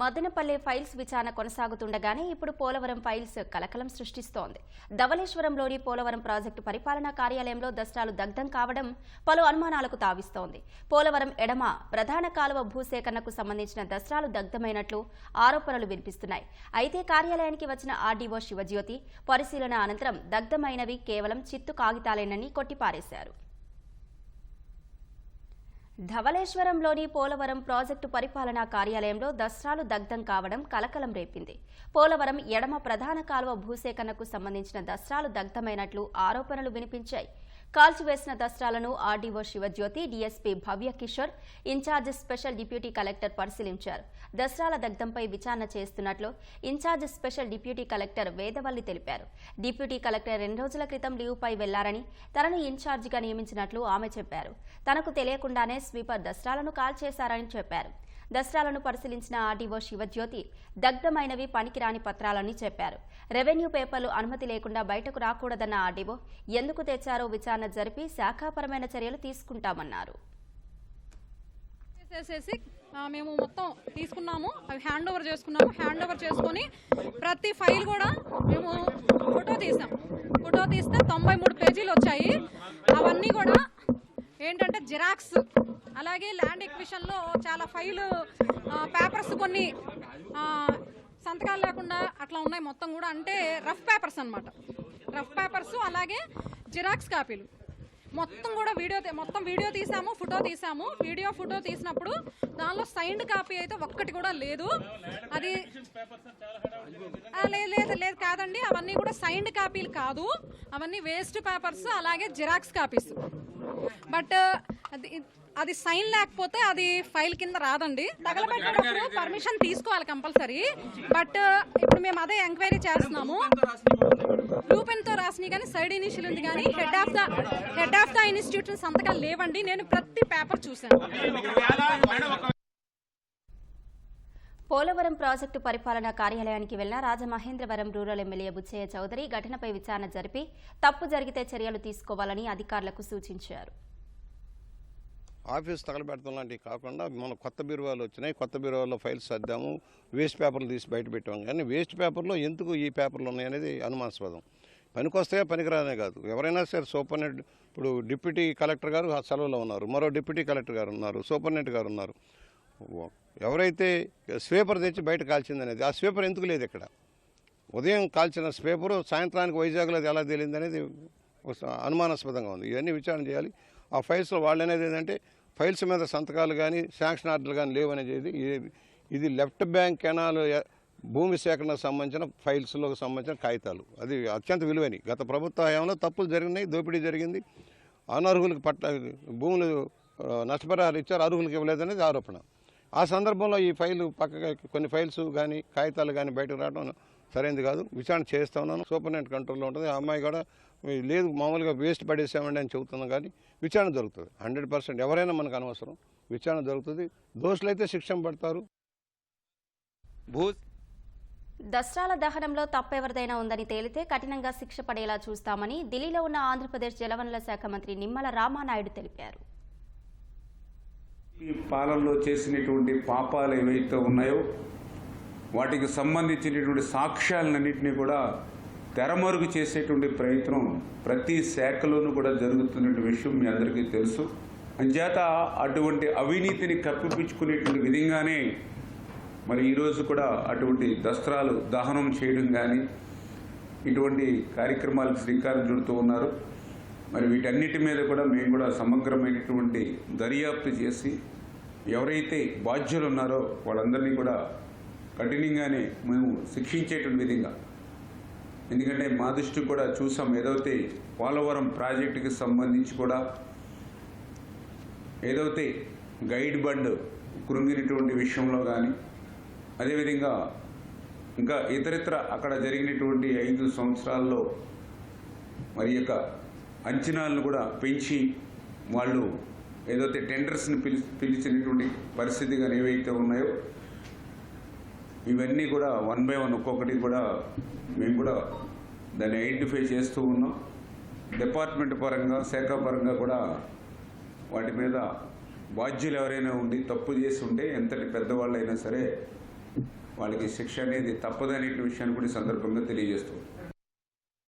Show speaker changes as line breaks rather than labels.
Madanapalle files విచారణ కొనసాగుతుండగానే ఇప్పుడు Polavaram files కలకలం సృష్టిస్తోంది. ధవళేశ్వరంలోని పోలవరం ప్రాజెక్టు పరిపాలనా కార్యాలయంలో దస్త్రాలు దగ్ధం కావడం పలు అనుమానాలకు తావిస్తోంది. పోలవరం ఎడమ ప్రధాన కాలువ భూసేకరణకు సంబంధించిన దస్త్రాలు దగ్ధమైనట్లు ఆరోపణలు వినిపిస్తున్నాయి. అయితే కార్యాలయానికి వచ్చిన ఆర్డీఓ శివజ్యోతి పరిశీలన అనంతరం దగ్ధమైనవి కేవలం చిత్తు కాగితాలేనని కొట్టిపారేశారు. ధవళేశ్వరంలోని పోలవరం ప్రాజెక్టు పరిపాలనా కార్యాలయంలో దసరాలు దగ్ధం కావడం కలకలం రేపింది. పోలవరం ఎడమ ప్రధాన కాలువ భూసేకరణకు సంబంధించిన దసరాలు దగ్ధమైనట్లు ఆరోపణలు వినిపించాయి. కాల్చివేసిన దస్త్రాలను RDO Shivajyoti DSP Bhavya Kishore incharge special deputy collector పరిశీలించారు. దస్త్రాల దగ్ధంపై విచారణ చేస్తున్నట్లు incharge special deputy collector Vedavalli తెలిపారు. డిప్యూటీ కలెక్టర్ రెండు రోజుల క్రితం లీవ్పై వెళ్ళారని తనను ఇన్ఛార్జిగా నియమించినట్లు ఆమె చెప్పారు. తనకు తెలియకుండానే స్వీపర్ దస్త్రాలను కాల్చేశారని చెప్పారు. దస్త్రాలను పరిశీలించిన ఆర్డీఓ శివజ్యోతి దగ్ధమైనవి పనికిరాని పత్రాలని చెప్పారు. రెవెన్యూ పేపర్లు అనుమతి లేకుండా బయటకు రాకూడదన్న ఆర్డీఓ ఎందుకు తెచ్చారో విచారణ జరిపి శాఖాపరమైన చర్యలు తీసుకుంటామన్నారు.
చేసేసి మేము మొత్తం తీసుకున్నాము. అవి హ్యాండ్ ఓవర్ చేసుకున్నాము. హ్యాండ్ ఓవర్ చేసుకొని ప్రతి ఫైల్ కూడా మేము ఫోటో తీసాం. ఫోటో తీస్తే తొంభై మూడు పేజీలు వచ్చాయి. అవన్నీ కూడా ఏంటంటే జిరాక్స్ అలాగే ల్యాండ్ ఎక్విషన్లో చాలా ఫైల్ పేపర్స్ కొన్ని సంతకాలు లేకుండా అట్లా ఉన్నాయి మొత్తం కూడా. అంటే రఫ్ పేపర్స్ అనమాట రఫ్ పేపర్స్ అలాగే జిరాక్స్ కాపీలు. మొత్తం కూడా వీడియో మొత్తం వీడియో తీసాము ఫోటో తీసాము. వీడియో ఫోటో తీసినప్పుడు దానిలో సైన్డ్ కాపీ అయితే ఒక్కటి కూడా లేదు. అది లేదు లేదు లేదు కాదండి. అవన్నీ కూడా సైన్డ్ కాపీలు కాదు. అవన్నీ వేస్ట్ పేపర్స్ అలాగే జిరాక్స్ కాపీస్. బట్ అది అది సైన్ లేకపోతే అది ఫైల్ కింద రాదండి. తగలబెట్టేటప్పుడు పర్మిషన్ తీసుకోవాలి కంపల్సరీ. బట్ ఇప్పుడు మేము అదే ఎంక్వైరీ చేస్తున్నాము. బ్లూ పెన్తో రాసినాయి కానీ సైడ్ ఇనిషియల్ ఉంది కానీ head of the head of the institute సంతకాలు లేవండి. నేను ప్రతి పేపర్ చూశాను.
పోలవరం ప్రాజెక్టు పరిపాలనా కార్యాలయానికి వెళ్ళిన రాజమహేంద్రవరం రూరల్ ఎమ్మెల్యే బుచ్చయ్య చౌదరి ఘటనపై విచారణ జరిపి తప్పు జరిగితే చర్యలు తీసుకోవాలని అధికారులకు సూచించారు.
ఆఫీస్ తగలబెడతాం లాంటివి కాకుండా మన కొత్త బీరువాలు వచ్చినాయి. కొత్త బీరువాలో ఫైల్స్ సర్దాము. వేస్ట్ పేపర్లు తీసి బయట పెట్టాము. కానీ వేస్ట్ పేపర్లో ఎందుకు ఈ పేపర్లు ఉన్నాయనేది అనుమానాస్పదం. పనికొస్తాయా పనికిరానే కాదు. ఎవరైనా సరే సూపరింటెండెంట్ ఇప్పుడు డిప్యూటీ కలెక్టర్ గారు ఆ సెలవులో ఉన్నారు. మరో డిప్యూటీ కలెక్టర్ గారు ఉన్నారు. సూపరింటెండెంట్ గారు ఉన్నారు. ఎవరైతే స్వీపర్ తెచ్చి బయట కాల్చిందనేది ఆ స్వీపర్ ఎందుకు లేదు ఇక్కడ? ఉదయం కాల్చిన స్వీపరు సాయంత్రానికి వైజాగ్లో అది ఎలా తేలింది అనేది అనుమానాస్పదంగా ఉంది. ఇవన్నీ విచారణ చేయాలి. ఆ ఫైల్స్లో వాళ్ళు అనేది ఏంటంటే ఫైల్స్ మీద సంతకాలు కానీ శాంక్షన్ ఆర్డర్లు కానీ లేవనేది ఇది. ఇది లెఫ్ట్ బ్యాంక్ కెనాల్ భూమి సేకరణకు సంబంధించిన ఫైల్స్లోకి సంబంధించిన కాగితాలు. అది అత్యంత విలువైనవి. గత ప్రభుత్వ హయాంలో తప్పులు జరిగినాయి దోపిడీ జరిగింది. అనర్హులకు పట్ట భూములు నష్టపరిహారం ఇచ్చారు అర్హులకు ఇవ్వలేదనేది ఆరోపణ. ఆ సందర్భంలో ఈ ఫైలు పక్కగా కొన్ని ఫైల్స్ కానీ కాగితాలు కానీ బయటకు రావడం సరైనది కాదు. విచారణ చేస్తా ఉన్నాను. సూపరింటెండెంట్ కంట్రోల్లో ఉంటుంది. ఆ అమ్మాయి కూడా "ఈ లేదు మామూలుగా వేస్ట్ పడేసామండి అని చెబుతున్నాం కానీ విచారణ జరుగుతుంది. హండ్రెడ్ పర్సెంట్ ఎవరైనా మనకు అనవసరం. విచారణ జరుగుతుంది. దోషులైతే శిక్షణ పడతారు.
భూ
దస్త్రాల దహనంలో తప్పెవరిదైనా ఉందని తేలితే కఠినంగా శిక్ష పడేలా చూస్తామని ఢిల్లీలో ఉన్న ఆంధ్రప్రదేశ్ జలవనరుల శాఖ మంత్రి నిమ్మల రామానాయుడు తెలిపారు.
ఈ పాలనలో చేసినటువంటి పాపాలు ఏవైతే ఉన్నాయో వాటికి సంబంధించినటువంటి సాక్ష్యాలన్నింటినీ కూడా తెరమరుగు చేసేటువంటి ప్రయత్నం ప్రతి శాఖలోనూ కూడా జరుగుతున్నటువంటి విషయం మీ అందరికీ తెలుసు. అంచేత అటువంటి అవినీతిని కప్పిపుచ్చుకునేటువంటి విధంగానే మరి ఈరోజు కూడా అటువంటి దస్త్రాలు దహనం చేయడం కానీ ఇటువంటి కార్యక్రమాలకు శ్రీకారం చుడుతూ ఉన్నారు. మరి వీటన్నిటి మీద కూడా మేము కూడా సమగ్రమైనటువంటి దర్యాప్తు చేసి ఎవరైతే బాధ్యులు ఉన్నారో వాళ్ళందరినీ కూడా కఠినంగానే మేము శిక్షించేటువంటి విధంగా. ఎందుకంటే మా దృష్టి కూడా చూసాం ఏదైతే పోలవరం ప్రాజెక్టుకి సంబంధించి కూడా ఏదైతే గైడ్ బండ్ కృంగినటువంటి విషయంలో కానీ అదేవిధంగా ఇంకా ఇతరితర అక్కడ జరిగినటువంటి ఐదు సంవత్సరాల్లో మరి యొక్క అంచనాలను కూడా పెంచి వాళ్ళు ఏదైతే టెండర్స్ని పిలి పిలిచినటువంటి పరిస్థితి కానీ ఏవైతే ఉన్నాయో ఇవన్నీ కూడా వన్ బై వన్ ఒక్కొక్కటి కూడా మేము కూడా దాన్ని ఐడెంటిఫై చేస్తూ ఉన్నాం. డిపార్ట్మెంట్ పరంగా శాఖ పరంగా కూడా వాటి మీద బాధ్యులు ఎవరైనా ఉండి తప్పు చేసి ఉంటే ఎంతటి పెద్దవాళ్ళైనా సరే వాళ్ళకి శిక్ష అనేది తప్పదనే విషయాన్ని కూడా సందర్భంగా తెలియజేస్తుంది